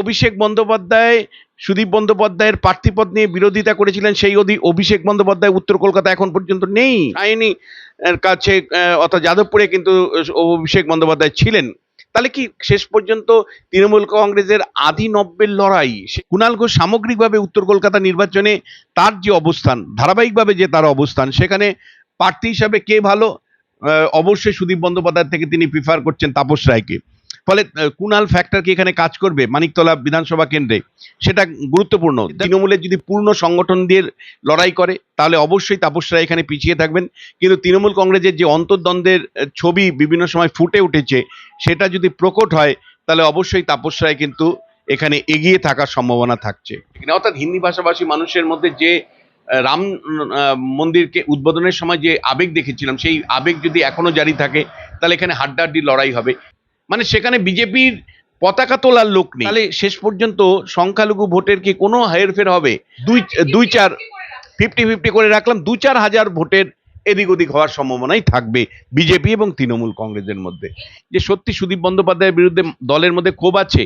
অভিষেক বন্দ্যোপাধ্যায়, সুদীপ বন্দ্যোপাধ্যায়ের প্রার্থীপদ নিয়ে বিরোধিতা করেছিলেন, সেই অধি অভিষেক বন্দ্যোপাধ্যায় উত্তর কলকাতা এখন পর্যন্ত নেই। আইনি কাছে অর্থাৎ যাদবপুরে কিন্তু অভিষেক বন্দ্যোপাধ্যায় ছিলেন। তাহলে কি শেষ পর্যন্ত তৃণমূল কংগ্রেসের আধি নব্বের লড়াই কুণাল ঘোষ সামগ্রিকভাবে উত্তর কলকাতা নির্বাচনে তার যে অবস্থান, ধারাবাহিকভাবে যে তার অবস্থান, সেখানে প্রার্থী হিসাবে কে ভালো? অবশ্যই সুদীপ বন্দ্যোপাধ্যায় থেকে তিনি প্রিফার করছেন তাপস রায়কে। ফলে কুনাল ফ্যাক্টর কি এখানে কাজ করবে? মানিকতলা বিধানসভা কেন্দ্রে। সেটা গুরুত্বপূর্ণ। তৃণমূলের যদি পূর্ণ সংগঠন দিয়ে লড়াই করে তাহলে অবশ্যই তাপস রায় এখানে পিছিয়ে থাকবেন। কিন্তু তৃণমূল কংগ্রেসের যে অন্তর্দ্বন্দ্বের ছবি বিভিন্ন সময় ফুটে উঠেছে সেটা যদি প্রকট হয় তাহলে অবশ্যই তাপস রায় কিন্তু এখানে এগিয়ে থাকার সম্ভাবনা থাকছে। অর্থাৎ হিন্দি ভাষাভাষী মানুষের মধ্যে যে রাম মন্দিরকে উদ্বোধনের সময় যে আবেগ দেখেছিলাম সেই আবেগ যদি এখনও জারি থাকে তাহলে এখানে হাড্ডাহাড্ডি লড়াই হবে। মানে সেখানে বিজেপির পতাকা তোলার লোক নেই। তাহলে শেষ পর্যন্ত সংখ্যালঘু ভোটের কি কোনো হেরফের হবে? দুই দুই চার, ফিফটি ফিফটি করে রাখলাম, দু চার হাজার ভোটের এদিক ওদিক হওয়ার সম্ভাবনাই থাকবে বিজেপি এবং তৃণমূল কংগ্রেসের মধ্যে। যে সত্যি সুদীপ বন্দ্যোপাধ্যায়ের বিরুদ্ধে দলের মধ্যে ক্ষোভ আছে,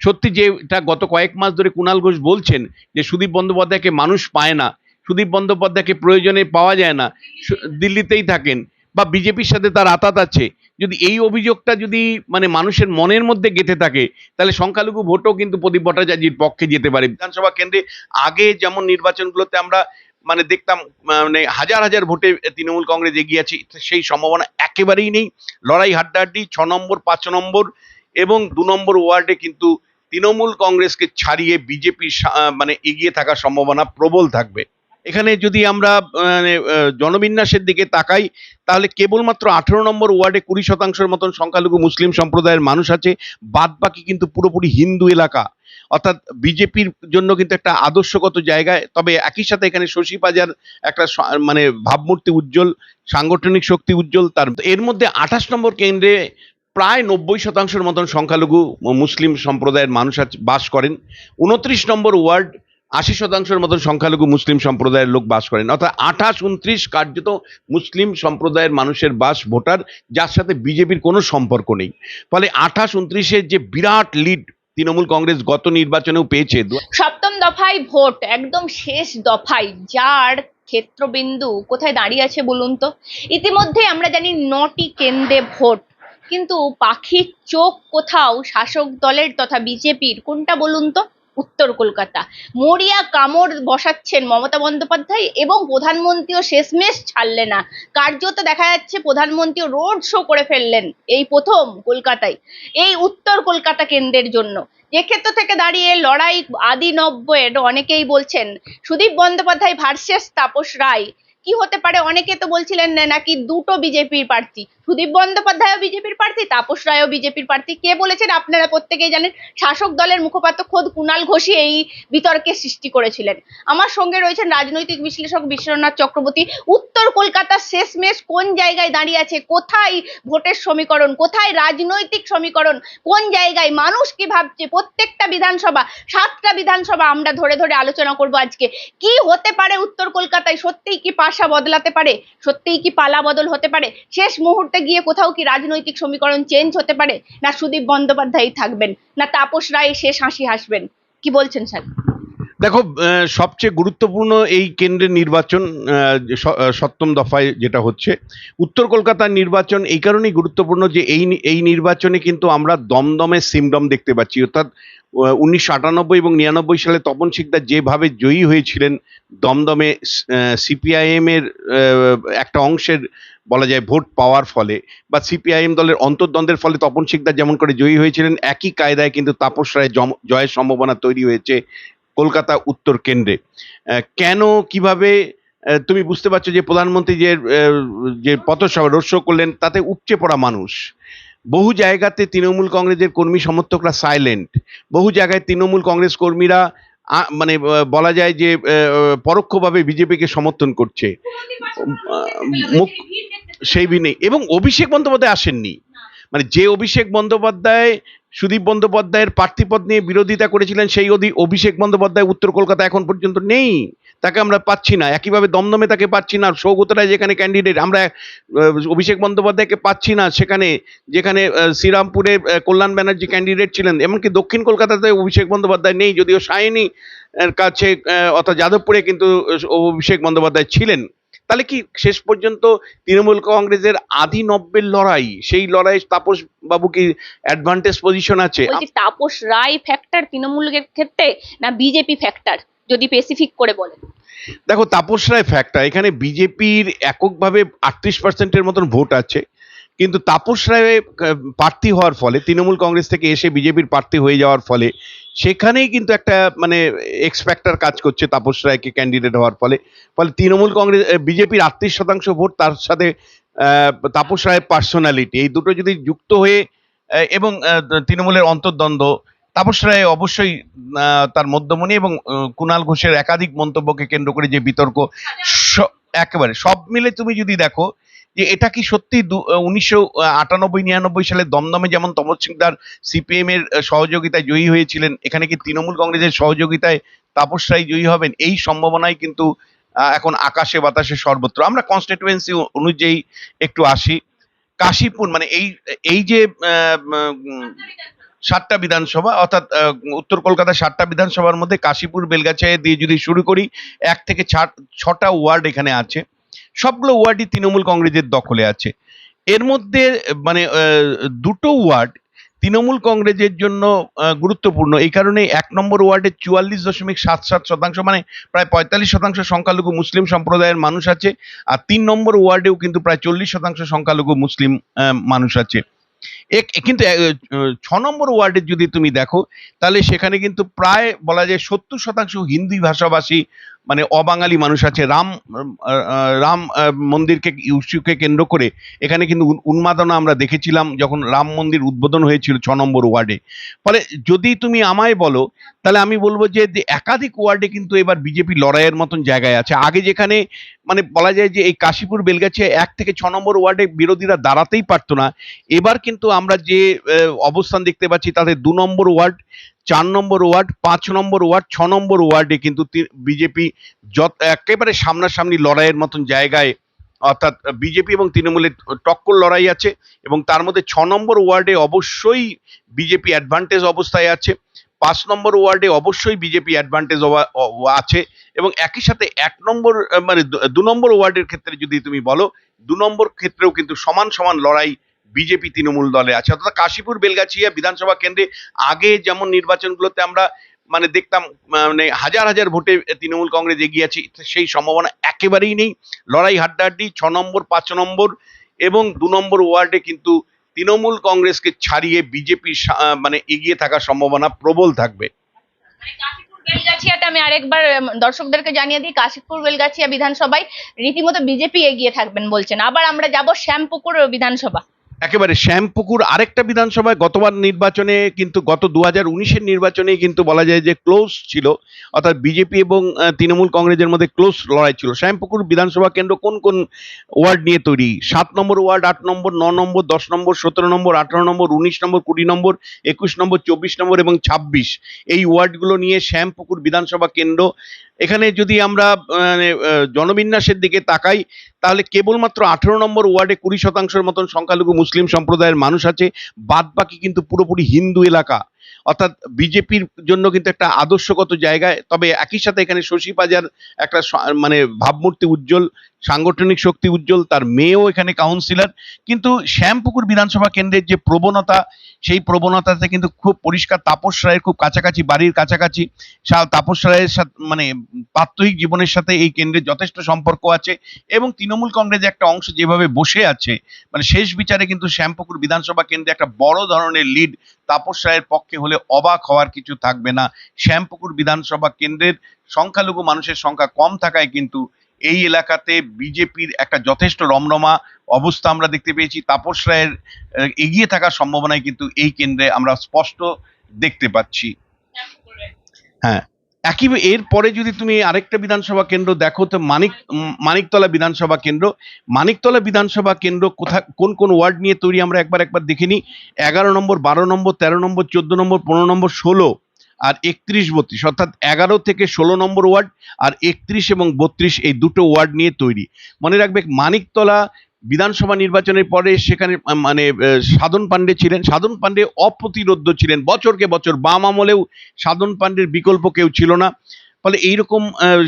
সত্যি যেটা গত কয়েক মাস ধরে কুণাল ঘোষ বলছেন যে সুদীপ বন্দ্যোপাধ্যায়কে মানুষ পায় না, সুদীপ বন্দ্যোপাধ্যায়কে প্রয়োজনে পাওয়া যায় না দিল্লিতেই থাকেন। বা বিজেপির সাথে তার আতাত আছে, যদি এই অভিযোগটা যদি মানে মানুষের মনের মধ্যে গেঁথে থাকে, তাহলে সংখ্যালঘু ভোটও কিন্তু প্রদীপ ভট্টাচার্যের পক্ষে যেতে পারে। বিধানসভা কেন্দ্রে আগে যেমন নির্বাচনগুলোতে আমরা মানে দেখতাম মানে হাজার হাজার ভোটে তৃণমূল কংগ্রেস এগিয়ে আছে, সেই সম্ভাবনা একেবারেই নেই। লড়াই হাড্ডাহাড্ডি, ছ নম্বর, পাঁচ নম্বর এবং দু নম্বর ওয়ার্ডে কিন্তু তৃণমূল কংগ্রেসকে ছাড়িয়ে বিজেপি মানে এগিয়ে থাকার সম্ভাবনা প্রবল থাকবে। এখানে যদি আমরা মানে জনবিন্যাসের দিকে তাকাই, তাহলে কেবলমাত্র আঠেরো নম্বর ওয়ার্ডে কুড়ি শতাংশের মতন সংখ্যালঘু মুসলিম সম্প্রদায়ের মানুষ আছে বাদ বাকি কিন্তু পুরোপুরি হিন্দু এলাকা। অর্থাৎ বিজেপির জন্য কিন্তু একটা আদর্শগত জায়গায়, তবে একই সাথে এখানে শশী বাজার একটা মানে ভাবমূর্তি উজ্জ্বল, সাংগঠনিক শক্তি উজ্জ্বল, তার এর মধ্যে আঠাশ নম্বর কেন্দ্রে প্রায় নব্বই শতাংশের মতন সংখ্যালঘু মুসলিম সম্প্রদায়ের মানুষ বাস করেন। উনত্রিশ নম্বর ওয়ার্ড আশি শতাংশের মতন সংখ্যালঘু মুসলিম সম্প্রদায়ের লোক বাস করেন। অর্থাৎ আঠাশ, উনত্রিশ কার্যত মুসলিম সম্প্রদায়ের মানুষের বাস, ভোটার, যার সাথে বিজেপির কোনো সম্পর্ক নেই। ফলে আঠাশ উনত্রিশের যে বিরাট লিড তৃণমূল কংগ্রেস গত নির্বাচনেও পেয়েছে সপ্তম দফায় ভোট, একদম শেষ দফায়। যার ক্ষেত্রবিন্দু কোথায় দাঁড়িয়ে আছে বলুন তো? ইতিমধ্যে আমরা জানি নটি কেন্দ্রে ভোট। কিন্তু পাখির চোখ কোথাও শাসক দলের তথা বিজেপির? কোনটা বলুন তো? উত্তর কলকাতা। মরিয়া কামড় বসাচ্ছেন মমতা বন্দ্যোপাধ্যায় এবং প্রধানমন্ত্রীও শেষমেশ ছাড়লে না। কার্যত দেখা যাচ্ছে প্রধানমন্ত্রী রোড শো করে ফেললেন এই প্রথম কলকাতায়, এই উত্তর কলকাতা কেন্দ্রের জন্য। এক্ষেত্র থেকে দাঁড়িয়ে লড়াই আদি নব্বইয়ের অনেকেই বলছেন। সুদীপ বন্দ্যোপাধ্যায় ভার্সেস তাপস রায় কি হতে পারে? অনেকে তো বলছিলেন নাকি দুটো বিজেপির প্রার্থী? সুদীপ বন্দ্যোপাধ্যায়ও বিজেপির প্রার্থী, তাপস রায়ও বিজেপির প্রার্থী। কে বলেছেন? আপনারা প্রত্যেকেই জানেন, শাসক দলের মুখপাত্র খোদ কুণাল ঘোষই এই বিতর্কের সৃষ্টি করেছিলেন। আমার সঙ্গে রয়েছেন রাজনৈতিক বিশ্লেষক বিশ্বনাথ চক্রবর্তী। উত্তর কলকাতার শেষমেশ কোন জায়গায় দাঁড়িয়ে আছে? কোথায় ভোটের সমীকরণ? কোথায় রাজনৈতিক সমীকরণ? কোন জায়গায়? মানুষ কি ভাবছে? প্রত্যেকটা বিধানসভা, সাতটা বিধানসভা আমরা ধরে ধরে আলোচনা করব আজকে। কি হতে পারে উত্তর কলকাতায়? সত্যিই কি পাশা বদলাতে পারে? সত্যিই কি পালা বদল হতে পারে? শেষ মুহূর্তে গিয়ে কোথাও কি রাজনৈতিক সমীকরণ চেঞ্জ হতে পারে? না সুদীপ বন্দ্যোপাধ্যায় থাকবেন, না তাপস রায় শেষ হাসি হাসবেন। কি বলছেন স্যার? দেখো সবচেয়ে গুরুত্বপূর্ণ এই কেন্দ্রের নির্বাচন সপ্তম দফায় যেটা হচ্ছে, উত্তর কলকাতার নির্বাচন এই কারণেই গুরুত্বপূর্ণ যে এই এই নির্বাচনে কিন্তু আমরা দমদমে সিমডম দেখতে পাচ্ছি। অর্থাৎ উনিশশো আটানব্বই এবং নিরানব্বই সালে তপন শিকদার যেভাবে জয়ী হয়েছিলেন, দমদমে সিপিআইএম এর একটা অংশের বলা যায় ভোট পাওয়ার ফলে বা সিপিআইএম দলের অন্তর্দ্বন্দ্বের ফলে তপন শিকদার যেমন করে জয়ী হয়েছিলেন, একই কায়দায় কিন্তু তাপস রায় জয়ের সম্ভাবনা তৈরি হয়েছে। কলকাতা উত্তর কেন্দ্রে। কেন কীভাবে তুমি বুঝতে পারছ যে প্রধানমন্ত্রী যে যে পথসভা রোড শো করলেন তাতে উপচে পড়া মানুষ। বহু জায়গাতে তৃণমূল কংগ্রেসের কর্মী সমর্থকরা সাইলেন্ট বহু জায়গায় তৃণমূল কংগ্রেস কর্মীরা মানে বলা যায় যে পরোক্ষভাবে বিজেপিকে সমর্থন করছে। মুখ সেই নেই এবং অভিষেক বন্দ্যোপাধ্যায় আসেননি। মানে যে অভিষেক বন্দ্যোপাধ্যায় সুদীপ বন্দ্যোপাধ্যায়ের প্রার্থীপদ নিয়ে বিরোধিতা করেছিলেন সেই অধি অভিষেক বন্দ্যোপাধ্যায় উত্তর কলকাতা এখন পর্যন্ত নেই। তাকে আমরা পাচ্ছি না। একইভাবে দমদমে তাকে পাচ্ছি না। সৌগত রায় যেখানে ক্যান্ডিডেট আমরা অভিষেক বন্দ্যোপাধ্যায়কে পাচ্ছি না সেখানে, যেখানে শ্রীরামপুরে কল্যাণ ব্যানার্জি ক্যান্ডিডেট ছিলেন। এমনকি দক্ষিণ কলকাতাতে অভিষেক বন্দ্যোপাধ্যায় নেই, যদিও সায়নী কাছে অর্থাৎ যাদবপুরে কিন্তু অভিষেক বন্দ্যোপাধ্যায় ছিলেন। তাহলে কি শেষ পর্যন্ত তৃণমূল কংগ্রেসের আদি নব্বের লড়াই সেই লড়াই তাপস বাবু কি অ্যাডভান্টেজ পজিশন আছে? তাপস রায় ফ্যাক্টর তৃণমূলের ক্ষেত্রে না বিজেপি ফ্যাক্টর যদি স্পেসিফিক করে বলেন? দেখো তাপস রায় ফ্যাক্টর এখানে বিজেপির এককভাবে আটত্রিশ পার্সেন্টের মতন ভোট আছে। কিন্তু তাপস রায় প্রার্থী হওয়ার ফলে, তৃণমূল কংগ্রেস থেকে এসে বিজেপির প্রার্থী হয়ে যাওয়ার ফলে, সেখানেই কিন্তু একটা মানে এক্সপেক্টার কাজ করছে তাপস রায়কে ক্যান্ডিডেট হওয়ার ফলে। ফলে তৃণমূল কংগ্রেস বিজেপির আটত্রিশ শতাংশ ভোট, তার সাথে তাপস রায়ের পার্সোনালিটি এই দুটো যদি যুক্ত হয়ে এবং তৃণমূলের অন্তর্দ্বন্দ্ব, তাপস রায় অবশ্যই তার মধ্যমণি এবং কুণাল ঘোষের একাধিক মন্তব্যকে কেন্দ্র করে যে বিতর্ক একেবারে সব মিলে তুমি যদি দেখো যে এটা কি সত্যি উনিশশো আটানব্বই, নিরানব্বই সালে দমদমে যেমন তমর সিংদার সিপিএম এর সহযোগিতায় জয়ী হয়েছিলেন, এখানে কি তৃণমূল কংগ্রেসের সহযোগিতায় তাপস রায় জয়ী হবেন? এই সম্ভাবনাই কিন্তু এখন আকাশে বাতাসে সর্বত্র। আমরা কনস্টিটুয়েন্সি অনুযায়ী একটু আসি। কাশীপুর মানে এই এই যে সাতটা বিধানসভা, অর্থাৎ উত্তর কলকাতার সাতটা বিধানসভার মধ্যে কাশীপুর, বেলগাছিয়া দিয়ে যদি শুরু করি, এক থেকে ছটা ওয়ার্ড এখানে আছে। সবগুলো ওয়ার্ডই তৃণমূল কংগ্রেসের দখলে আছে। এর মধ্যে মানে দুটো ওয়ার্ড তৃণমূল কংগ্রেসের জন্য গুরুত্বপূর্ণ। এই কারণে এক নম্বর ওয়ার্ডে চুয়াল্লিশ দশমিক সাত সাত শতাংশ মানে প্রায় পঁয়তাল্লিশ শতাংশ সংখ্যালঘু মুসলিম সম্প্রদায়ের মানুষ আছে, আর তিন নম্বর ওয়ার্ডেও কিন্তু প্রায় চল্লিশ শতাংশ সংখ্যালঘু মুসলিম মানুষ আছে। এক- কিন্তু ছ নম্বর ওয়ার্ডে যদি তুমি দেখো, তাহলে সেখানে কিন্তু প্রায় বলা যায় সত্তর শতাংশ হিন্দি ভাষাভাষী মানে অবাঙালি মানুষ আছে। রাম রাম মন্দিরকে ইস্যুকে কেন্দ্র করে এখানে কিন্তু উন্মাদনা আমরা দেখেছিলাম যখন রাম মন্দির উদ্বোধন হয়েছিল ছ নম্বর ওয়ার্ডে। ফলে যদি তুমি আমায় বলো, তাহলে আমি বলব যে একাধিক ওয়ার্ডে কিন্তু এবার বিজেপি লড়াইয়ের মতন জায়গায় আছে। আগে যেখানে মানে বলা যায় যে এই কাশীপুর, বেলগাছিয়া এক থেকে ছ নম্বর ওয়ার্ডে বিরোধীরা দাঁড়াতেই পারতো না। এবার কিন্তু আমরা যে অবস্থান দেখতে পাচ্ছি তাদের দু নম্বর ওয়ার্ড চার নম্বর ওয়ার্ড, পাঁচ নম্বর ওয়ার্ড, ছ নম্বর ওয়ার্ডে কিন্তু বিজেপি যত, একেবারে সামনাসামনি লড়াইয়ের মতন জায়গায়, অর্থাৎ বিজেপি এবং তৃণমূলের টক্কর লড়াই আছে এবং তার মধ্যে ছ নম্বর ওয়ার্ডে অবশ্যই বিজেপি অ্যাডভান্টেজ অবস্থায় আছে, পাঁচ নম্বর ওয়ার্ডে অবশ্যই বিজেপি অ্যাডভান্টেজ আছে এবং একই সাথে এক নম্বর মানে দু- নম্বর ওয়ার্ডের ক্ষেত্রে যদি তুমি বলো, দু নম্বর ক্ষেত্রেও কিন্তু সমান সমান লড়াই বিজেপি তৃণমূল দলে আছে। অর্থাৎ কাশীপুর, বেলগাছিয়া বিধানসভা কেন্দ্রে আগে যেমন নির্বাচনগুলোতে আমরা মানে দেখতাম মানে হাজার হাজার ভোটে তৃণমূল কংগ্রেস এগিয়ে আছে, সেই সম্ভাবনা একেবারেই নেই। লড়াই হাড্ডাহাড্ডি, ছ নম্বর, পাঁচ নম্বর এবং দু নম্বর ওয়ার্ডে কিন্তু তৃণমূল কংগ্রেসকে ছাড়িয়ে বিজেপি মানে এগিয়ে থাকার সম্ভাবনা প্রবল থাকবে। মানে কাশীপুর, বেলগাছিয়াতে আমি আরেকবার দর্শকদেরকে জানিয়ে দিই, কাশীপুর, বেলগাছিয়া বিধানসভায় রীতিমতো বিজেপি এগিয়ে থাকবেন বলছেন। আবার আমরা যাব শ্যামপুকুর বিধানসভা। একেবারে শ্যামপুকুর আরেকটা বিধানসভায় গতবার নির্বাচনে কিন্তু গত দু হাজার উনিশের নির্বাচনে কিন্তু বলা যায় যে ক্লোজ ছিল। অর্থাৎ বিজেপি এবং তৃণমূল কংগ্রেসের মধ্যে ক্লোজ লড়াই ছিল। শ্যামপুকুর বিধানসভা কেন্দ্র কোন কোন ওয়ার্ড নিয়ে তৈরি? সাত নম্বর ওয়ার্ড আট নম্বর ন নম্বর দশ নম্বর সতেরো নম্বর আঠারো নম্বর উনিশ নম্বর কুড়ি নম্বর একুশ নম্বর চব্বিশ নম্বর এবং ছাব্বিশ। এই ওয়ার্ডগুলো নিয়ে শ্যামপুকুর বিধানসভা কেন্দ্র। এখানে যদি আমরা মানে, জনবিন্যাসের দিকে তাকাই তাহলে কেবলমাত্র আঠেরো নম্বর ওয়ার্ডে কুড়ি শতাংশের মতন সংখ্যালঘু মুসলিম সম্প্রদায়ের মানুষ আছে বাদ বাকি কিন্তু পুরোপুরি হিন্দু এলাকা। অর্থাৎ বিজেপির জন্য কিন্তু একটা আদর্শগত জায়গায়, তবে একই সাথে এখানে শশী বাজার একটা মানে ভাবমূর্তি উজ্জ্বল সাংগঠনিক শক্তি উজ্জ্বল, তার মেয়েও এখানে কাউন্সিলর কিন্তু শ্যামপুকুর বিধানসভা কেন্দ্রের যে প্রবণতা, সেই প্রবণতাতে কিন্তু খুব পরিষ্কার তাপস রায়ের খুব কাছাকাছি, বাড়ির কাছাকাছি তাপস রায়ের সাথে মানে প্রাত্যহিক জীবনের সাথে এই কেন্দ্রের যথেষ্ট সম্পর্ক আছে এবং তৃণমূল কংগ্রেসের একটা অংশ যেভাবে বসে আছে মানে শেষ বিচারে কিন্তু শ্যামপুকুর বিধানসভা কেন্দ্রে একটা বড় ধরনের লিড তাপস রায়ের পক্ষে হলে অবাক হওয়ার কিছু থাকবে না। শ্যামপুকুর বিধানসভা কেন্দ্রের সংখ্যালঘু মানুষের সংখ্যা কম থাকায় কিন্তু এই এলাকাতে বিজেপির একটা যথেষ্ট রমরমা অবস্থা আমরা দেখতে পেয়েছি। তাপস রায়ের এগিয়ে থাকার সম্ভাবনায় কিন্তু এই কেন্দ্রে আমরা স্পষ্ট দেখতে পাচ্ছি। হ্যাঁ একই এরপরে যদি তুমি আরেকটা বিধানসভা কেন্দ্র দেখো, তো মানিক মানিকতলা বিধানসভা কেন্দ্র। মানিকতলা বিধানসভা কেন্দ্র কোথা, কোন কোন ওয়ার্ড নিয়ে তৈরি আমরা একবার একবার দেখে নিই। এগারো নম্বর, বারো নম্বর, তেরো নম্বর, চোদ্দ নম্বর, পনেরো নম্বর, ষোলো। আর একত্রিশ বত্রিশ, অর্থাৎ এগারো থেকে ষোলো নম্বর ওয়ার্ড আর একত্রিশ এবং বত্রিশ এই দুটো ওয়ার্ড নিয়ে তৈরি। মনে রাখবে মানিকতলা বিধানসভা নির্বাচনের পরে সেখানে মানে সাধন পাণ্ডে ছিলেন। সাধন পাণ্ডে অপ্রতিরোধ্য ছিলেন। বছরকে বছর বাম আমলেও সাধন পাণ্ডের বিকল্প কেউ ছিল না। ফলে এইরকম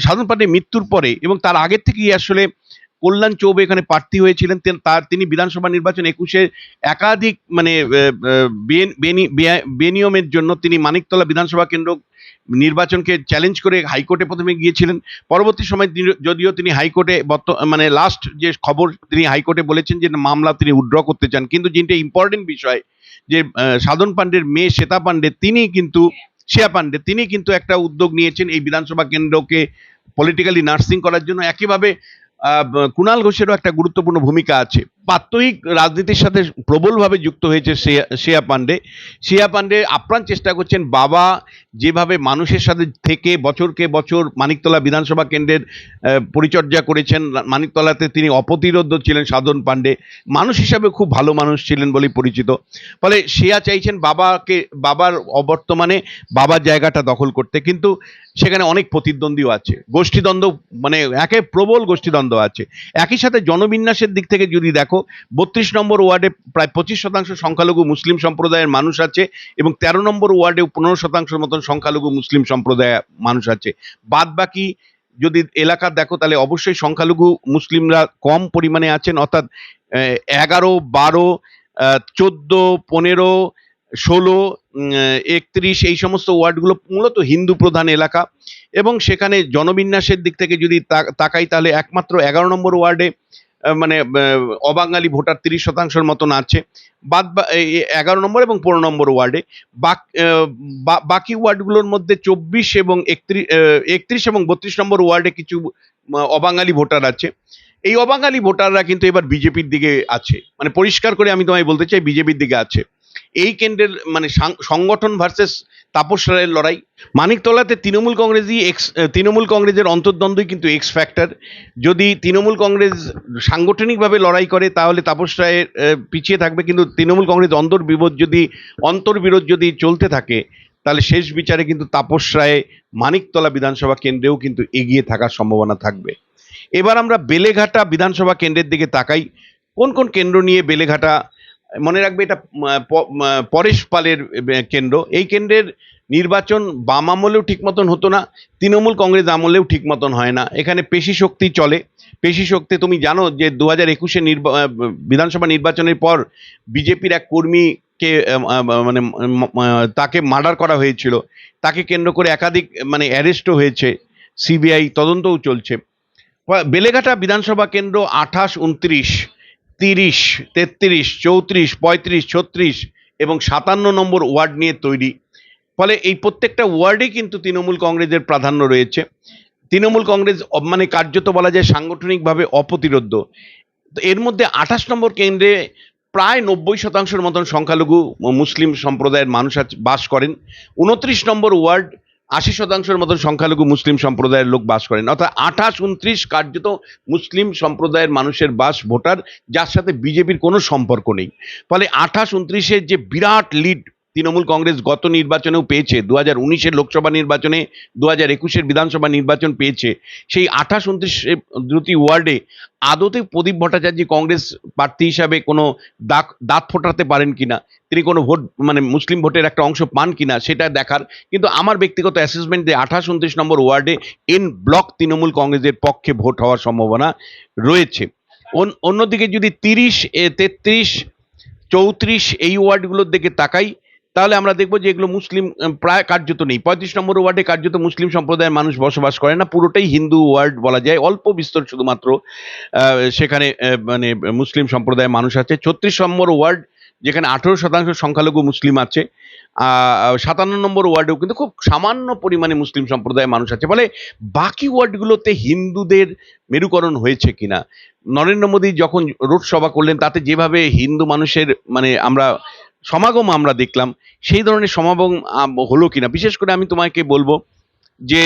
সাধন পাণ্ডে মৃত্যুর পরে এবং তার আগের থেকেই আসলে কল্যাণ চৌবে এখানে প্রার্থী হয়েছিলেন। তার তিনি বিধানসভা নির্বাচন একুশে একাধিক মানে বেনিয়মের জন্য তিনি মানিকতলা বিধানসভা কেন্দ্র নির্বাচনকে চ্যালেঞ্জ করে হাইকোর্টে প্রথমে গিয়েছিলেন। পরবর্তী সময় যদিও তিনি হাইকোর্টে মানে লাস্ট যে খবর তিনি হাইকোর্টে বলেছেন যে মামলা তিনি উইথড্র করতে চান। কিন্তু যেটা ইম্পর্টেন্ট বিষয় যে সাধন পাণ্ডের মেয়ে শ্বেতা পাণ্ডে তিনি কিন্তু, শ্রেয়া পাণ্ডে তিনি কিন্তু একটা উদ্যোগ নিয়েছেন এই বিধানসভা কেন্দ্রকে পলিটিক্যালি নার্সিং করার জন্য। একইভাবে কুণাল ঘোষেরও একটা গুরুত্বপূর্ণ ভূমিকা আছে। প্রাত্যহিক রাজনীতির সাথে প্রবলভাবে যুক্ত হয়েছে শ্রেয়া পাণ্ডে। শ্রেয়া পাণ্ডে আপ্রাণ চেষ্টা করছেন বাবা যেভাবে মানুষের সাথে থেকে বছরকে বছর মানিকতলা বিধানসভা কেন্দ্রের পরিচর্যা করেছেন। মানিকতলাতে তিনি অপ্রতিরোধ্য ছিলেন সাধন পাণ্ডে। মানুষ হিসাবে খুব ভালো মানুষ ছিলেন বলে পরিচিত। ফলে শ্রেয়া চাইছেন বাবাকে, বাবার অবর্তমানে বাবার জায়গাটা দখল করতে। কিন্তু সেখানে অনেক প্রতিদ্বন্দ্বীও আছে। গোষ্ঠীদ্বন্দ্ব মানে একে প্রবল গোষ্ঠীদ্বন্দ্ব আছে। একই সাথে জনবিন্যাসের দিক থেকে যদি দেখো বত্রিশ নম্বর ওয়ার্ডে প্রায় পঁচিশ শতাংশ সংখ্যালঘু মুসলিম সম্প্রদায়ের মানুষ আছে এবং তেরো নম্বর ওয়ার্ডে পনেরো শতাংশের মতন সংখ্যালঘু মুসলিম সম্প্রদায়ের মানুষ আছে। বাদ বাকি যদি এলাকা দেখো, তাহলে অবশ্যই সংখ্যালঘু মুসলিমরা কম পরিমাণে আছেন, অর্থাৎ এগারো, বারো চোদ্দ, পনেরো, ষোলো একত্রিশ, এই সমস্ত ওয়ার্ডগুলো মূলত হিন্দু প্রধান এলাকা। এবং সেখানে জনবিন্যাসের দিক থেকে যদি তাকাই, তাহলে একমাত্র এগারো নম্বর ওয়ার্ডে মানে অবাঙালি ভোটার তিরিশ শতাংশের মতন আছে। বাদ এগারো নম্বর এবং পনেরো নম্বর ওয়ার্ডে। বাকি ওয়ার্ডগুলোর মধ্যে চব্বিশ এবং একত্রিশ একত্রিশ এবং বত্রিশ নম্বর ওয়ার্ডে কিছু অবাঙালি ভোটার আছে। এই অবাঙালি ভোটাররা কিন্তু এবার বিজেপির দিকে আছে। মানে পরিষ্কার করে আমি তোমায় বলতে চাই, বিজেপির দিকে আছে। এই কেন্দ্রের মানে সংগঠন ভার্সেস তাপস রায়ের লড়াই। মানিকতলাতে তৃণমূল কংগ্রেসই এক্স তৃণমূল কংগ্রেসের অন্তর্দ্বন্দ্বই কিন্তু এক্স ফ্যাক্টর যদি তৃণমূল কংগ্রেস সাংগঠনিকভাবে লড়াই করে, তাহলে তাপস রায়ের পিছিয়ে থাকবে। কিন্তু তৃণমূল কংগ্রেস অন্তর্বিরোধ যদি অন্তর্বিরোধ যদি চলতে থাকে, তাহলে শেষ বিচারে কিন্তু তাপস রায়ে মানিকতলা বিধানসভা কেন্দ্রেও কিন্তু এগিয়ে থাকার সম্ভাবনা থাকবে। এবার আমরা বেলেঘাটা বিধানসভা কেন্দ্রের দিকে তাকাই। কোন কোন কেন্দ্র নিয়ে বেলেঘাটা মনে রাখবে এটা পরেশ পালের কেন্দ্র। এই কেন্দ্রের নির্বাচন বাম আমলেও ঠিক মতন হতো না, তৃণমূল কংগ্রেস আমলেও ঠিক মতন হয় না। এখানে পেশি শক্তি চলে। পেশি শক্তি, তুমি জানো যে দু হাজার একুশে বিধানসভা নির্বাচনের পর বিজেপির এক কর্মীকে মানে তাকে মার্ডার করা হয়েছিল। তাকে কেন্দ্র করে একাধিক মানে অ্যারেস্টও হয়েছে। সিবিআই তদন্তও চলছে। বেলেঘাটা বিধানসভা কেন্দ্র আঠাশ, উনত্রিশ। তিরিশ, তেত্রিশ, চৌত্রিশ, পঁয়ত্রিশ, ছত্রিশ এবং সাতান্ন নম্বর ওয়ার্ড নিয়ে তৈরি। ফলে এই প্রত্যেকটা ওয়ার্ডে কিন্তু তৃণমূল কংগ্রেসের প্রাধান্য রয়েছে। তৃণমূল কংগ্রেস মানে কার্যত বলা যায় সাংগঠনিকভাবে অপ্রতিরোধ্য। এর মধ্যে আঠাশ নম্বর কেন্দ্রে প্রায় নব্বই শতাংশের মতন সংখ্যালঘু মুসলিম সম্প্রদায়ের মানুষ বাস করেন। উনত্রিশ নম্বর ওয়ার্ড আশি শতাংশের মতো সংখ্যালঘু মুসলিম সম্প্রদায়ের লোক বাস করেন। অর্থাৎ আঠাশ, উনত্রিশ কার্যত মুসলিম সম্প্রদায়ের মানুষের বাস ভোটার, যার সাথে বিজেপির কোনো সম্পর্ক নেই। ফলে আঠাশ, উনত্রিশের যে বিরাট লিড তৃণমূল কংগ্রেস গত নির্বাচনেও পেয়েছে। দু হাজার উনিশের লোকসভা নির্বাচনে দু হাজার একুশের বিধানসভা নির্বাচন পেয়েছে। সেই আঠাশ, উনত্রিশ দুটি ওয়ার্ডে আদতে প্রদীপ ভট্টাচার্য কংগ্রেস প্রার্থী হিসাবে কোনো দাগ দাঁত ফোটাতে পারেন কিনা, তিনি কোনো ভোট মানে মুসলিম ভোটের একটা অংশ পান কিনা, সেটা দেখার। কিন্তু আমার ব্যক্তিগত অ্যাসেসমেন্ট যে আঠাশ, উনত্রিশ নম্বর ওয়ার্ডে এন ব্লক তৃণমূল কংগ্রেসের পক্ষে ভোট হওয়ার সম্ভাবনা রয়েছে। অন- অন্যদিকে যদি তিরিশ, তেত্রিশ, চৌত্রিশ এই ওয়ার্ডগুলোর দিকে তাকাই তাহলে আমরা দেখব যে এগুলো মুসলিম প্রায় কার্যত নেই। পঁয়ত্রিশ নম্বর ওয়ার্ডে কার্যত মুসলিম সম্প্রদায়ের মানুষ বসবাস করে না, পুরোটাই হিন্দু ওয়ার্ড বলা যায়। অল্প বিস্তর শুধুমাত্র সেখানে মানে মুসলিম সম্প্রদায়ের মানুষ আছে। ছত্রিশ নম্বর ওয়ার্ড, যেখানে আঠেরো শতাংশ সংখ্যালঘু মুসলিম আছে। সাতান্ন নম্বর ওয়ার্ডেও কিন্তু খুব সামান্য পরিমাণে মুসলিম সম্প্রদায়ের মানুষ আছে। ফলে বাকি ওয়ার্ডগুলোতে হিন্দুদের মেরুকরণ হয়েছে কিনা? নরেন্দ্র মোদী যখন রোড সভা করলেন, তাতে যেভাবে হিন্দু মানুষের মানে আমরা সমাগম আমরা দেখলাম। সেই ধরনের সমাগম হলো কিনা? বিশেষ করে আমি তোমাকে বলব যে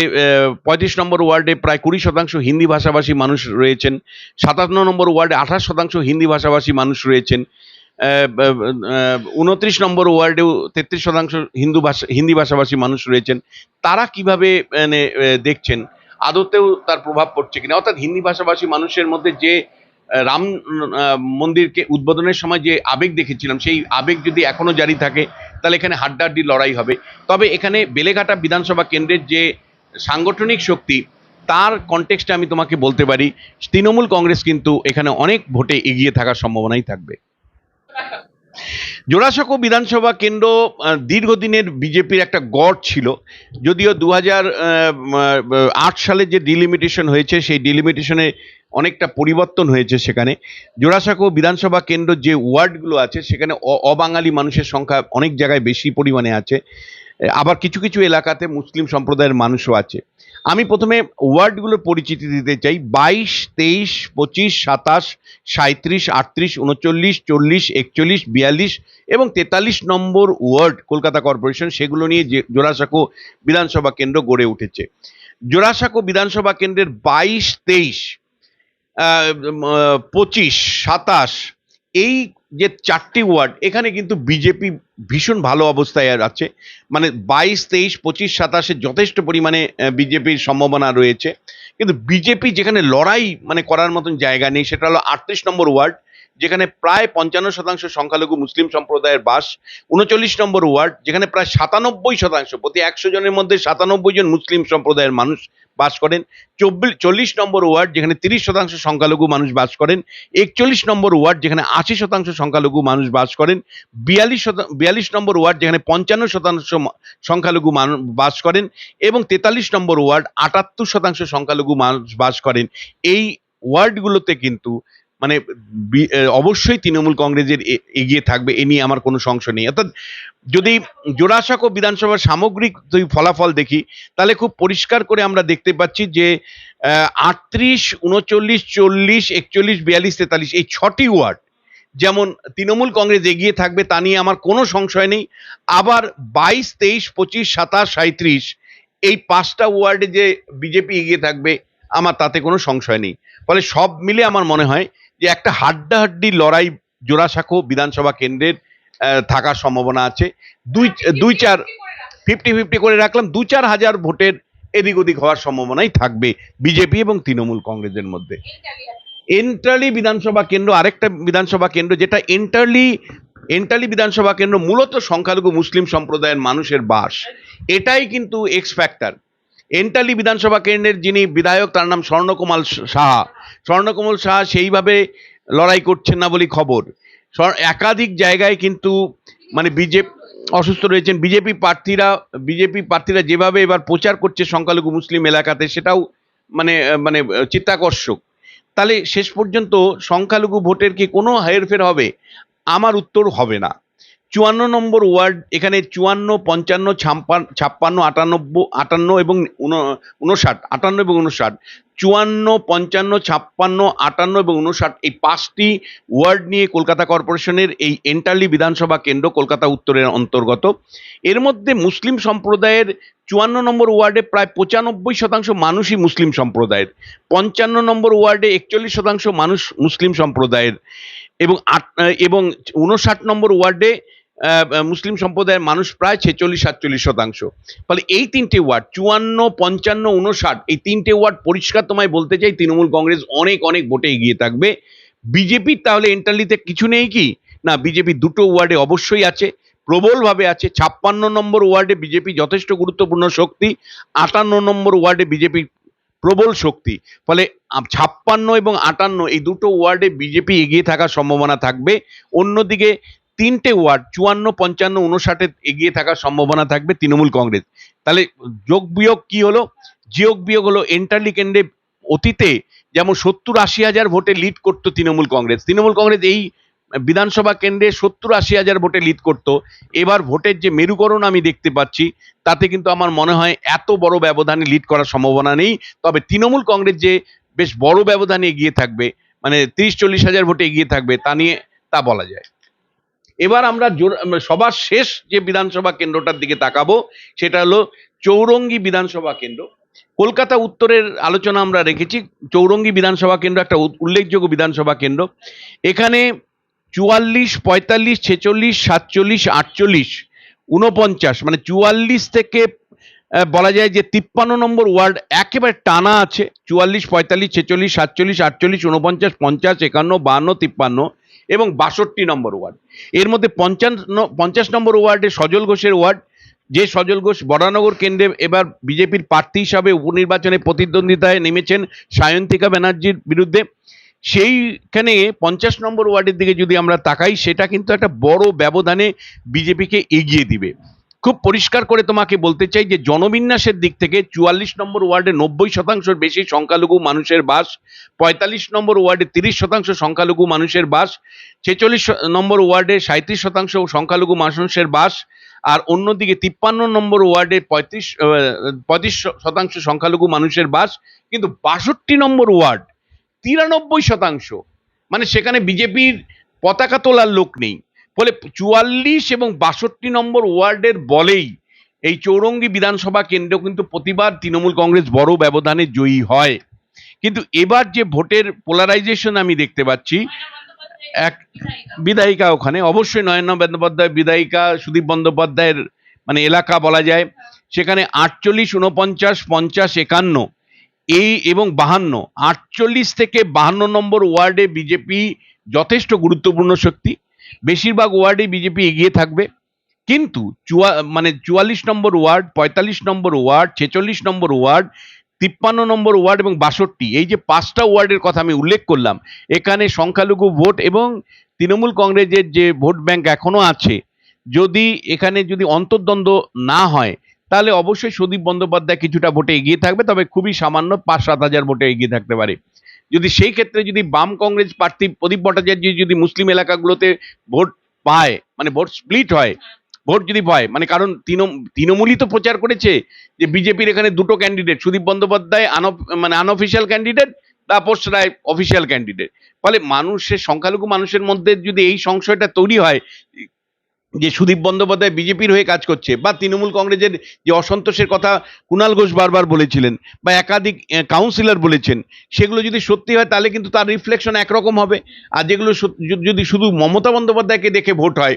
পঁয়ত্রিশ নম্বর ওয়ার্ডে প্রায় কুড়ি শতাংশ হিন্দি ভাষাভাষী মানুষ রয়েছেন। সাতান্ন নম্বর ওয়ার্ডে আঠাশ শতাংশ হিন্দি ভাষাভাষী মানুষ রয়েছেন। উনত্রিশ নম্বর ওয়ার্ডেও তেত্রিশ শতাংশ হিন্দু ভাষা, হিন্দি ভাষাভাষী মানুষ রয়েছেন। তারা কীভাবে মানে দেখছেন? আদতেও তার প্রভাব পড়ছে কিনা? অর্থাৎ হিন্দি ভাষাভাষী মানুষের মধ্যে যে রাম মন্দিরকে উদ্বোধনের সময় যে আবেগ দেখেছিলাম, সেই আবেগ যদি এখনও জারি থাকে, তাহলে এখানে হাড্ডাহাড্ডি লড়াই হবে। তবে এখানে বেলেঘাটা বিধানসভা কেন্দ্রের যে সাংগঠনিক শক্তি, তার কনটেক্সটে আমি তোমাকে বলতে পারি, তৃণমূল কংগ্রেস কিন্তু এখানে অনেক ভোটে এগিয়ে থাকার সম্ভাবনাই থাকবে। জোড়াসাঁকো বিধানসভা কেন্দ্র দীর্ঘদিনের বিজেপির একটা গড় ছিল। যদিও দু আট সালে যে ডিলিমিটেশন হয়েছে, সেই ডিলিমিটেশনে অনেকটা পরিবর্তন হয়েছে সেখানে। জোড়াসাঁকো বিধানসভা কেন্দ্র যে ওয়ার্ডগুলো আছে, সেখানে অবাঙালি মানুষের সংখ্যা অনেক জায়গায় বেশি পরিমাণে আছে। আবার কিছু কিছু এলাকাতে মুসলিম সম্প্রদায়ের মানুষও আছে। আমি প্রথমে ওয়ার্ডগুলোর পরিচিতি দিতে চাই। বাইশ, তেইশ, পঁচিশ, সাতাশ সাঁত্রিশ আটত্রিশ, উনচল্লিশ, চল্লিশ, একচল্লিশ, বিয়াল্লিশ এবং তেতাল্লিশ নম্বর ওয়ার্ড কলকাতা কর্পোরেশন, সেগুলো নিয়ে যে জোড়াসাঁকো বিধানসভা কেন্দ্র গড়ে উঠেছে। জোড়াসাঁকো বিধানসভা কেন্দ্রের বাইশ, তেইশ পঁচিশ, সাতাশ এই যে চারটি ওয়ার্ড, এখানে কিন্তু বিজেপি ভীষণ ভালো অবস্থায় আছে। মানে বাইশ, তেইশ, পঁচিশ, সাতাশে যথেষ্ট পরিমাণে বিজেপির সম্ভাবনা রয়েছে। কিন্তু বিজেপি যেখানে লড়াই মানে করার মতন জায়গা নেই, সেটা হলো আটত্রিশ নম্বর ওয়ার্ড। যেখানে প্রায় পঞ্চান্ন শতাংশ সংখ্যালঘু মুসলিম সম্প্রদায়ের বাস, উনচল্লিশ নম্বর ওয়ার্ড, যেখানে প্রায় সাতানব্বই শতাংশ, প্রতি একশো জনের মধ্যে সাতানব্বই জন মুসলিম সম্প্রদায়ের মানুষ বাস করেন। চব্বিশ, চল্লিশ নম্বর ওয়ার্ড, যেখানে তিরিশ শতাংশ সংখ্যালঘু মানুষ বাস করেন। একচল্লিশ নম্বর ওয়ার্ড, যেখানে আশি শতাংশ সংখ্যালঘু মানুষ বাস করেন। বিয়াল্লিশ বিয়াল্লিশ নম্বর ওয়ার্ড, যেখানে পঞ্চান্ন শতাংশ সংখ্যালঘু মানুষ বাস করেন এবং তেতাল্লিশ নম্বর ওয়ার্ড, আটাত্তর শতাংশ সংখ্যালঘু মানুষ বাস করেন। এই ওয়ার্ডগুলোতে কিন্তু মানে অবশ্যই তৃণমূল কংগ্রেসের এগিয়ে থাকবে, এ নিয়ে আমার কোনো সংশয় নেই। অর্থাৎ যদি জোড়াসাঁকো বিধানসভার সামগ্রিক যদি ফলাফল দেখি, তাহলে খুব পরিষ্কার করে আমরা দেখতে পাচ্ছি যে আটত্রিশ, উনচল্লিশ, চল্লিশ, একচল্লিশ, বিয়াল্লিশ, তেতাল্লিশ, এই ছটি ওয়ার্ড যেমন তৃণমূল কংগ্রেস এগিয়ে থাকবে, তা নিয়ে আমার কোনো সংশয় নেই। আবার বাইশ, তেইশ, পঁচিশ, সাতাশ সাঁত্রিশ এই পাঁচটা ওয়ার্ডে যে বিজেপি এগিয়ে থাকবে, আমার তাতে কোনো সংশয় নেই। ফলে সব মিলে আমার মনে হয় যে একটা হাড্ডাহাড্ডি লড়াই জোড়াসাঁকো বিধানসভা কেন্দ্রের থাকার সম্ভাবনা আছে। দুই দুই চার, ফিফটি ফিফটি করে রাখলাম, দু চার হাজার ভোটের এদিক ওদিক হওয়ার সম্ভাবনাই থাকবে বিজেপি এবং তৃণমূল কংগ্রেসের মধ্যে। এন্টারলি বিধানসভা কেন্দ্র, আরেকটা বিধানসভা কেন্দ্র, যেটা এন্টারলি এন্টারলি বিধানসভা কেন্দ্র মূলত সংখ্যালঘু মুসলিম সম্প্রদায়ের মানুষের বাস। এটাই কিন্তু এক্স ফ্যাক্টর এন্টালি বিধানসভা কেন্দ্রের যিনি বিধায়ক, তার নাম স্বর্ণকুমাল সাহা। স্বর্ণকমল সাহা সেইভাবে লড়াই করছেন না বলি খবর। একাধিক জায়গায় কিন্তু মানে বিজেপি অসুস্থ রয়েছেন। বিজেপি প্রার্থীরা বিজেপি প্রার্থীরা যেভাবে এবার প্রচার করছে সংখ্যালঘু মুসলিম এলাকাতে, সেটাও মানে মানে চিত্তাকর্ষক। তাহলে শেষ পর্যন্ত সংখ্যালঘু ভোটের কি কোনো হেরফের হবে? আমার উত্তর হবে না। চুয়ান্ন নম্বর ওয়ার্ড, এখানে চুয়ান্ন, পঞ্চান্ন ছাপ্পান্ন, আটানব্বই, আটান্ন এবং উন- উনষাট আটান্ন এবং উনষাট চুয়ান্ন, পঞ্চান্ন, ছাপ্পান্ন, আটান্ন এবং উনষাট এই পাঁচটি ওয়ার্ড নিয়ে কলকাতা কর্পোরেশনের এই এন্টারলি বিধানসভা কেন্দ্র কলকাতা উত্তরের অন্তর্গত। এর মধ্যে মুসলিম সম্প্রদায়ের চুয়ান্ন নম্বর ওয়ার্ডে প্রায় পঁচানব্বই শতাংশ মানুষই মুসলিম সম্প্রদায়ের। পঞ্চান্ন নম্বর ওয়ার্ডে একচল্লিশ শতাংশ মানুষ মুসলিম সম্প্রদায়ের। এবং আট, এবং উনষাট নম্বর ওয়ার্ডে মুসলিম সম্প্রদায়ের মানুষ প্রায় ছেচল্লিশ, সাতচল্লিশ শতাংশ। ফলে এই তিনটে ওয়ার্ড, চুয়ান্ন, পঞ্চান্ন উনষাট এই তিনটে ওয়ার্ড পরিষ্কার তোমায় বলতে চাই, তৃণমূল কংগ্রেস অনেক অনেক ভোটে এগিয়ে থাকবে। বিজেপির তাহলে এন্টারলিতে কিছু নেই কি? না, বিজেপি দুটো ওয়ার্ডে অবশ্যই আছে, প্রবলভাবে আছে। ছাপ্পান্ন নম্বর ওয়ার্ডে বিজেপি যথেষ্ট গুরুত্বপূর্ণ শক্তি, আটান্ন নম্বর ওয়ার্ডে বিজেপি প্রবল শক্তি। ফলে ছাপ্পান্ন এবং আটান্ন, এই দুটো ওয়ার্ডে বিজেপি এগিয়ে থাকার সম্ভাবনা থাকবে। অন্যদিকে তিনটে ওয়ার্ড, চুয়ান্ন, পঞ্চান্ন উনষাটে এগিয়ে থাকার সম্ভাবনা থাকবে তৃণমূল কংগ্রেস। তাহলে যোগ বিয়োগ কি হলো? যোগ বিয়োগ হলো এন্টারলি কেন্দ্রে অতীতে যেমন সত্তর আশি হাজার ভোটে লিড করতো তৃণমূল কংগ্রেস। তৃণমূল কংগ্রেস এই বিধানসভা কেন্দ্রে সত্তর আশি হাজার ভোটে লিড করতো। এবার ভোটের যে মেরুকরণ আমি দেখতে পাচ্ছি, তাতে কিন্তু আমার মনে হয় এত বড় ব্যবধানে লিড করার সম্ভাবনা নেই। তবে তৃণমূল কংগ্রেস যে বেশ বড় ব্যবধানে এগিয়ে থাকবে মানে তিরিশ, চল্লিশ হাজার ভোটে এগিয়ে থাকবে, তা নিয়ে তা বলা যায়। এবার আমরা সবার শেষ যে বিধানসভা কেন্দ্রটার দিকে তাকাবো, সেটা হলো চৌরঙ্গি বিধানসভা কেন্দ্র। কলকাতা উত্তরের আলোচনা আমরা রেখেছি। চৌরঙ্গি বিধানসভা কেন্দ্র একটা উল্লেখযোগ্য বিধানসভা কেন্দ্র। এখানে চুয়াল্লিশ, পঁয়তাল্লিশ, ছেচল্লিশ, সাতচল্লিশ, আটচল্লিশ উনপঞ্চাশ মানে চুয়াল্লিশ থেকে বলা যায় যে তিপ্পান্ন নম্বর ওয়ার্ড একেবারে টানা আছে। চুয়াল্লিশ, পঁয়তাল্লিশ, ছেচল্লিশ, সাতচল্লিশ, আটচল্লিশ উনপঞ্চাশ পঞ্চাশ, একান্ন বাহান্ন তিপ্পান্ন। এবং বাষট্টি নম্বর ওয়ার্ড। এর মধ্যে পঞ্চান্ন, পঞ্চাশ নম্বর ওয়ার্ডে সজল ঘোষের ওয়ার্ড। যে সজল ঘোষ বরানগর কেন্দ্রে এবার বিজেপির প্রার্থী হিসাবে উপনির্বাচনে প্রতিদ্বন্দ্বিতায় নেমেছেন সায়ন্তিকা ব্যানার্জির বিরুদ্ধে। সেইখানে পঞ্চাশ নম্বর ওয়ার্ডের দিকে যদি আমরা তাকাই, সেটা কিন্তু একটা বড় ব্যবধানে বিজেপিকে এগিয়ে দিবে। খুব পরিষ্কার করে তোমাকে বলতে চাই যে জনবিন্যাসের দিক থেকে চুয়াল্লিশ নম্বর ওয়ার্ডে নব্বই শতাংশের বেশি সংখ্যালঘু মানুষের বাস, পঁয়তাল্লিশ নম্বর ওয়ার্ডে তিরিশ শতাংশ সংখ্যালঘু মানুষের বাস, ছেচল্লিশ নম্বর ওয়ার্ডে সাঁত্রিশ শতাংশ সংখ্যালঘু মানুষের বাস আর অন্যদিকে তিপ্পান্ন নম্বর ওয়ার্ডে পঁয়ত্রিশ পঁয়ত্রিশ শতাংশ সংখ্যালঘু মানুষের বাস, কিন্তু বাষট্টি নম্বর ওয়ার্ড তিরানব্বই শতাংশ। মানে সেখানে বিজেপির পতাকা তোলার লোক নেই। ফলে চুয়াল্লিশ এবং বাষট্টি নম্বর ওয়ার্ডের বলেই এই চৌরঙ্গি বিধানসভা কেন্দ্র কিন্তু প্রতিবার তৃণমূল কংগ্রেস বড় ব্যবধানে জয়ী হয়। কিন্তু এবার যে ভোটের পোলারাইজেশন আমি দেখতে পাচ্ছি, এক বিধায়িকা ওখানে, অবশ্যই নয়ন বন্দ্যোপাধ্যায় বিধায়িকা সুদীপ বন্দ্যোপাধ্যায়ের মানে এলাকা বলা যায়, সেখানে আটচল্লিশ উনপঞ্চাশ পঞ্চাশ, একান্ন, এই এবং বাহান্ন, আটচল্লিশ থেকে বাহান্ন নম্বর ওয়ার্ডে বিজেপি যথেষ্ট গুরুত্বপূর্ণ শক্তি বেশিরভাগ ওয়ার্ডে বিজেপি এগিয়ে থাকবে। কিন্তু চুয়া মানে চুয়াল্লিশ নম্বর ওয়ার্ড, পঁয়তাল্লিশ নম্বর ওয়ার্ড, ছেচল্লিশ নম্বর ওয়ার্ড, তিপ্পান্ন নম্বর ওয়ার্ড এবং বাষট্টি, এই যে পাঁচটা ওয়ার্ডের কথা আমি উল্লেখ করলাম, এখানে সংখ্যালঘু ভোট এবং তৃণমূল কংগ্রেসের যে ভোট ব্যাংক এখনও আছে, যদি এখানে যদি অন্তর্দ্বন্দ্ব না হয়, তাহলে অবশ্যই সুদীপ বন্দ্যোপাধ্যায় কিছুটা ভোটে এগিয়ে থাকবে, তবে খুবই সামান্য পাঁচ সাত হাজার ভোটে এগিয়ে থাকতে পারে। যদি সেই ক্ষেত্রে যদি বাম কংগ্রেস প্রার্থী প্রদীপ ভট্টাচার্য যদি মুসলিম এলাকাগুলোতে ভোট পায় মানে ভোট স্প্লিট হয়, ভোট যদি পায় মানে কারণ তৃণ- তৃণমূলই তো প্রচার করেছে যে বিজেপির এখানে দুটো ক্যান্ডিডেট সুদীপ বন্দ্যোপাধ্যায় আনঅফ মানে unofficial candidate Tapas Ray official candidate ফলে মানুষের, সংখ্যালঘু মানুষের মধ্যে যদি এই সংশয়টা তৈরি হয় যে সুদীপ বন্দ্যোপাধ্যায় বিজেপির হয়ে কাজ করছে বা তৃণমূল কংগ্রেসের যে অসন্তোষের কথা কুণাল ঘোষ বারবার বলেছিলেন বা একাধিক কাউন্সিলর বলেছেন, সেগুলো যদি সত্যি হয় তাহলে কিন্তু তার রিফ্লেকশন একরকম হবে। আর যেগুলো যদি- শুধু মমতা বন্দ্যোপাধ্যায়কে দেখে ভোট হয়,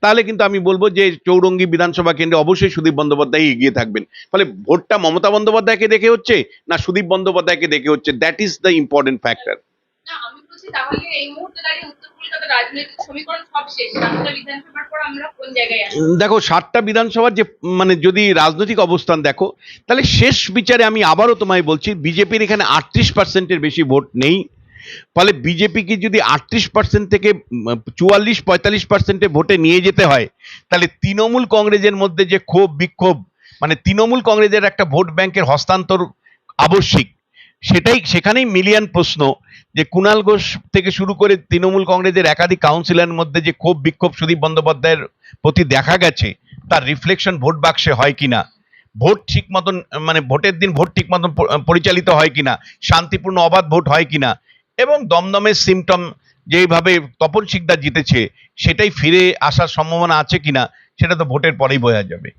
তাহলে কিন্তু আমি বলব যে চৌরঙ্গি বিধানসভা কেন্দ্রে অবশ্যই সুদীপ বন্দ্যোপাধ্যায় এগিয়ে থাকবেন। ফলে ভোটটা মমতা বন্দ্যোপাধ্যায়কে দেখে হচ্ছে না সুদীপ বন্দ্যোপাধ্যায়কে দেখে হচ্ছে? That is the important factor তাহলে এই মুহূর্তে দাঁড়িয়ে উত্তর কলকাতার রাজনৈতিক সমীকরণ সব শেষ। সাতটা বিধানসভার পর আমরা কোন জায়গায় দেখো, সাতটা বিধানসভার যে মানে যদি রাজনৈতিক অবস্থান দেখো, তাহলে শেষ বিচারে আমি আবারও তোমায় বলছি, বিজেপির এখানে আটত্রিশ পার্সেন্টের বেশি ভোট নেই। ফলে বিজেপিকে যদি আটত্রিশ পার্সেন্ট থেকে চুয়াল্লিশ, পঁয়তাল্লিশ পার্সেন্টে ভোটে নিয়ে যেতে হয়, তাহলে তৃণমূল কংগ্রেসের মধ্যে যে ক্ষোভ, বিক্ষোভ মানে তৃণমূল কংগ্রেসের একটা ভোট ব্যাংকের হস্তান্তর আবশ্যিক। সেটাই, সেখানেই মিলিয়ন প্রশ্ন যে কুণাল ঘোষ থেকে শুরু করে তৃণমূল কংগ্রেসের একাধিক কাউন্সিলরের মধ্যে যে ক্ষোভ বিক্ষোভ সুদীপ বন্দ্যোপাধ্যায়ের প্রতি দেখা গেছে, তার রিফ্লেকশন ভোট বাক্সে হয় কিনা? ভোট ঠিক মতন মানে ভোটের দিন ভোট ঠিক মতন পরিচালিত হয় কিনা? শান্তিপূর্ণ অবাধ ভোট হয় কিনা? এবং দমদমের সিমটম যেইভাবে তপন শিকদার জিতেছে, সেটাই ফিরে আসার সম্ভাবনা আছে কিনা, সেটা তো ভোটের পরেই বোঝা যাবে।